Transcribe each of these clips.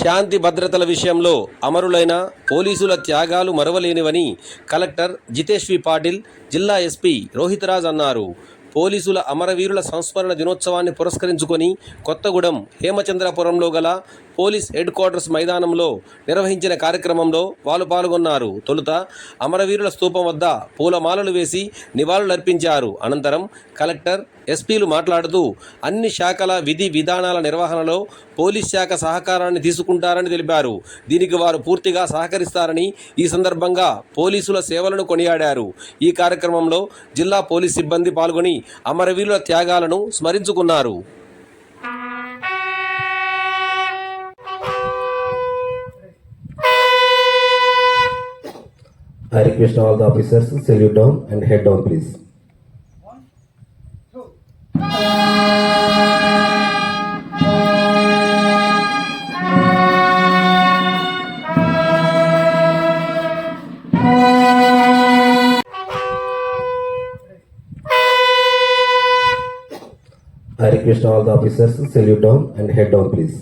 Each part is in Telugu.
శాంతి భద్రతల విషయంలో అమరులైన పోలీసుల త్యాగాలు మరవలేనివని కలెక్టర్ జితేష్వి పాటిల్ జిల్లా ఎస్పీ రోహితరాజ్ అన్నారు. పోలీసుల అమరవీరుల సంస్మరణ దినోత్సవాన్ని పురస్కరించుకొని కొత్తగూడెం హేమచంద్రపురంలో గల పోలీస్ హెడ్ క్వార్టర్స్ మైదానంలో నిర్వహించిన కార్యక్రమంలో వాళ్ళు పాల్గొన్నారు. తొలుత అమరవీరుల స్తూపం వద్ద పూలమాలలు వేసి నివాళులర్పించారు. అనంతరం కలెక్టర్ ఎస్పీలు మాట్లాడుతూ అన్ని శాఖల విధి విధానాల నిర్వహణలో పోలీస్ శాఖ సహకారాన్ని తీసుకుంటారని తెలిపారు. దీనికి వారు పూర్తిగా సహకరిస్తారని ఈ సందర్భంగా పోలీసుల సేవలను కొనియాడారు. ఈ కార్యక్రమంలో జిల్లా పోలీస్ సిబ్బంది పాల్గొని అమరవీరుల త్యాగాలను స్మరించుకున్నారు I request all the officers to salute down and head down, please. I request all the officers to salute down and head down, please.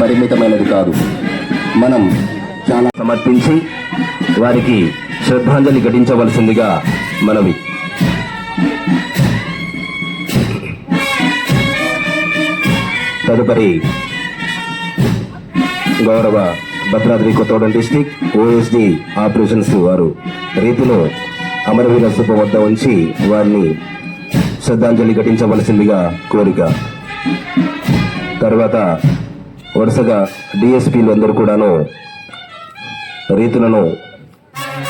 పరిమితమైనది కాదు మనం చాలా సమర్పించి వారికి శ్రద్ధాంజలి ఘటించవలసిందిగా మనవి తదుపరి గౌరవ Bhadradri Kothagudem district OSD operations వారు రీతిలో అమరవీర స్థూప వద్ద ఉంచి వారిని శ్రద్ధాంజలి ఘటించవలసిందిగా కోరిక. తర్వాత వరుసగా డిఎస్పీలు అందరూ కూడాను రీతులను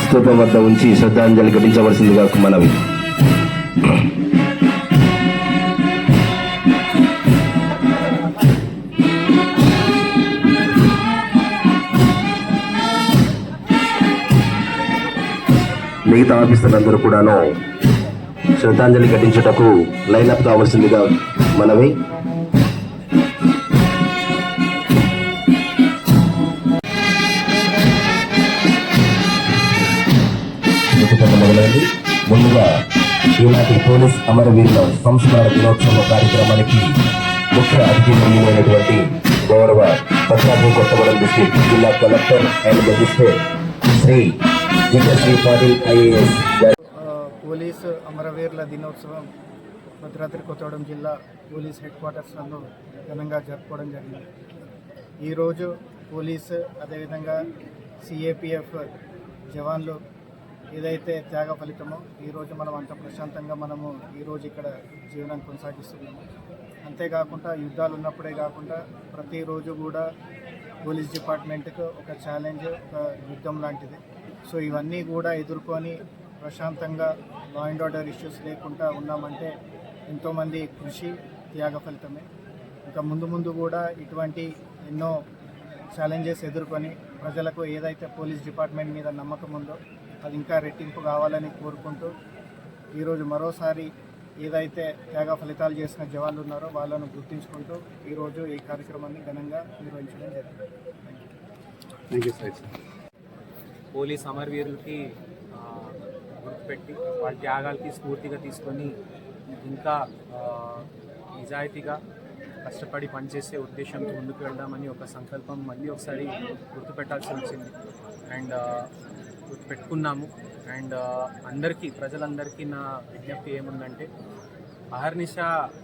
స్థూపం వద్ద ఉంచి శ్రద్ధాంజలి ఘటించవలసిందిగా మనవి. మిగతా ఆఫీసర్లందరూ కూడాను శ్రద్ధాంజలి ఘటించుటకు లైన్అప్ కావాల్సిందిగా మనవి. ముందుగా ఈనాటి పోలీస్ అమరవీరుల సంస్మరణ దినోత్సవ కార్యక్రమానికి ముఖ్య అతిథి గౌరవ భద్రాద్రి కొత్తగూడెం డిస్టిక్ జిల్లా collector and magistrate Shri police అమరవీరుల దినోత్సవం భద్రాద్రి కొత్తగూడెం జిల్లా పోలీస్ హెడ్ క్వార్టర్స్ నందు ఘనంగా జరుపుకోవడం జరిగింది. ఈరోజు పోలీసు అదేవిధంగా సిఏపిఎఫ్ జవాన్లు ఏదైతే త్యాగ ఫలితమో ఈరోజు మనం అంత ప్రశాంతంగా మనము ఈరోజు ఇక్కడ జీవనం కొనసాగిస్తున్నాము. అంతేకాకుండా యుద్ధాలు ఉన్నప్పుడే కాకుండా ప్రతిరోజు కూడా పోలీస్ డిపార్ట్మెంట్కు ఒక ఛాలెంజ్ ఒక యుద్ధం లాంటిది. సో ఇవన్నీ కూడా ఎదుర్కొని ప్రశాంతంగా లా అండ్ ఆర్డర్ ఇష్యూస్ లేకుండా ఉన్నామంటే ఎంతోమంది కృషి త్యాగ ఫలితమే. ఇంకా ముందు ముందు కూడా ఇటువంటి ఎన్నో ఛాలెంజెస్ ఎదుర్కొని ప్రజలకు ఏదైతే పోలీస్ డిపార్ట్మెంట్ మీద నమ్మకం ఉందో అది ఇంకా రెట్టింపు కావాలని కోరుకుంటూ ఈరోజు మరోసారి ఏదైతే త్యాగ ఫలితాలు చేసిన జవాన్లు ఉన్నారో వాళ్ళను గుర్తించుకుంటూ ఈరోజు ఈ కార్యక్రమాన్ని ఘనంగా నిర్వహించడం జరిగింది. పోలీస్ అమరవీరులకి గుర్తుపెట్టి వాళ్ళ త్యాగాలకి స్ఫూర్తిగా తీసుకొని ఇంకా నిజాయితీగా కష్టపడి పనిచేసే ఉద్దేశంతో ముందుకు వెళ్దామని ఒక సంకల్పం మళ్ళీ ఒకసారి గుర్తుపెట్టాల్సి వచ్చింది. అండ్ గుర్తుపెట్టుకున్నాము. అండ్ అందరికీ ప్రజలందరికీ నా విజ్ఞప్తి ఏముందంటే అహర్నిశ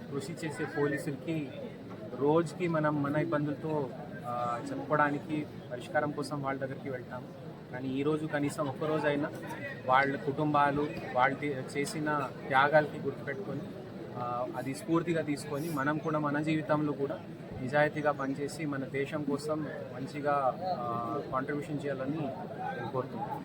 కృషి చేసే పోలీసులకి రోజుకి మనం మన ఇబ్బందులతో చెప్పుకోవడానికి పరిష్కారం కోసం వాళ్ళ దగ్గరికి వెళ్తాము. కానీ ఈరోజు కనీసం ఒక్కరోజైనా వాళ్ళ కుటుంబాలు వాళ్ళు చేసిన త్యాగాలకి గుర్తుపెట్టుకొని అది స్ఫూర్తిగా తీసుకొని మనం కూడా మన జీవితంలో కూడా నిజాయితీగా పనిచేసి మన దేశం కోసం మంచిగా కాంట్రిబ్యూషన్ చేయాలని నేను కోరుతున్నాను.